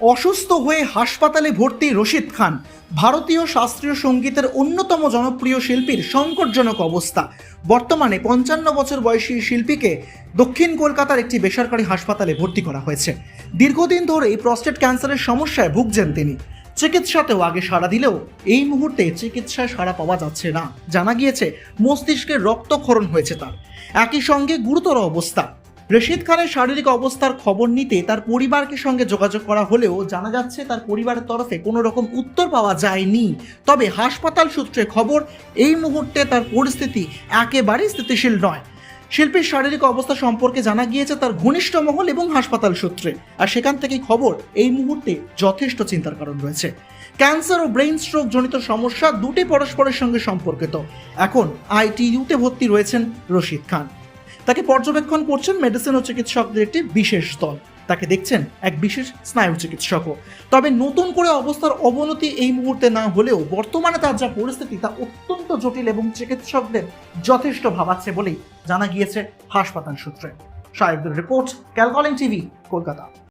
অসুস্থ হয়ে হাসপাতালে ভর্তি রশিদ খান, ভারতীয় শাস্ত্রীয় সঙ্গীতের অন্যতম জনপ্রিয় শিল্পীর সংকটজনক অবস্থা। বর্তমানে পঞ্চান্ন বছর বয়সী শিল্পীকে দক্ষিণ কলকাতার একটি বেসরকারি হাসপাতালে ভর্তি করা হয়েছে। দীর্ঘদিন ধরেই প্রস্টেট ক্যান্সারের সমস্যায় ভুগছেন তিনি। চিকিৎসাতেও আগে সাড়া দিলেও এই মুহূর্তে চিকিৎসায় সাড়া পাওয়া যাচ্ছে না। জানা গিয়েছে, মস্তিষ্কের রক্তক্ষরণ হয়েছে তার। একই সঙ্গে গুরুতর অবস্থা। রশিদ খানের শারীরিক অবস্থার খবর নিতে তার পরিবারকে সঙ্গে যোগাযোগ করা হলেও জানা যাচ্ছে তার পরিবারের তরফে কোনো রকম উত্তর পাওয়া যায়নি। তবে হাসপাতাল সূত্রে খবর, এই মুহূর্তে তার পরিস্থিতি একেবারেই স্থিতিশীল নয়। শিল্পীর শারীরিক অবস্থা সম্পর্কে জানা গিয়েছে তার ঘনিষ্ঠ মহল এবং হাসপাতাল সূত্রে। আর সেখান থেকেই খবর, এই মুহূর্তে যথেষ্ট চিন্তার কারণ রয়েছে। ক্যান্সার ও ব্রেইন স্ট্রোক জনিত সমস্যা দুটি পরস্পরের সঙ্গে সম্পর্কিত। এখন আইটিইউতে ভর্তি রয়েছেন রশিদ খান। তাকে পর্যবেক্ষণ করছেন মেডিসিন ও চিকিৎসকদের একটি বিশেষ দল। তাকে দেখছেন এক বিশেষ স্নায়ু চিকিৎসকও। তবে নতুন করে অবস্থার অবনতি এই মুহূর্তে না হলেও বর্তমানে তার যা পরিস্থিতি তা অত্যন্ত জটিল এবং চিকিৎসকদের যথেষ্ট ভাবাচ্ছে বলেই জানা গিয়েছে হাসপাতাল সূত্রে। সাহেবদের রিপোর্ট ক্যালকলিং টিভি, কলকাতা।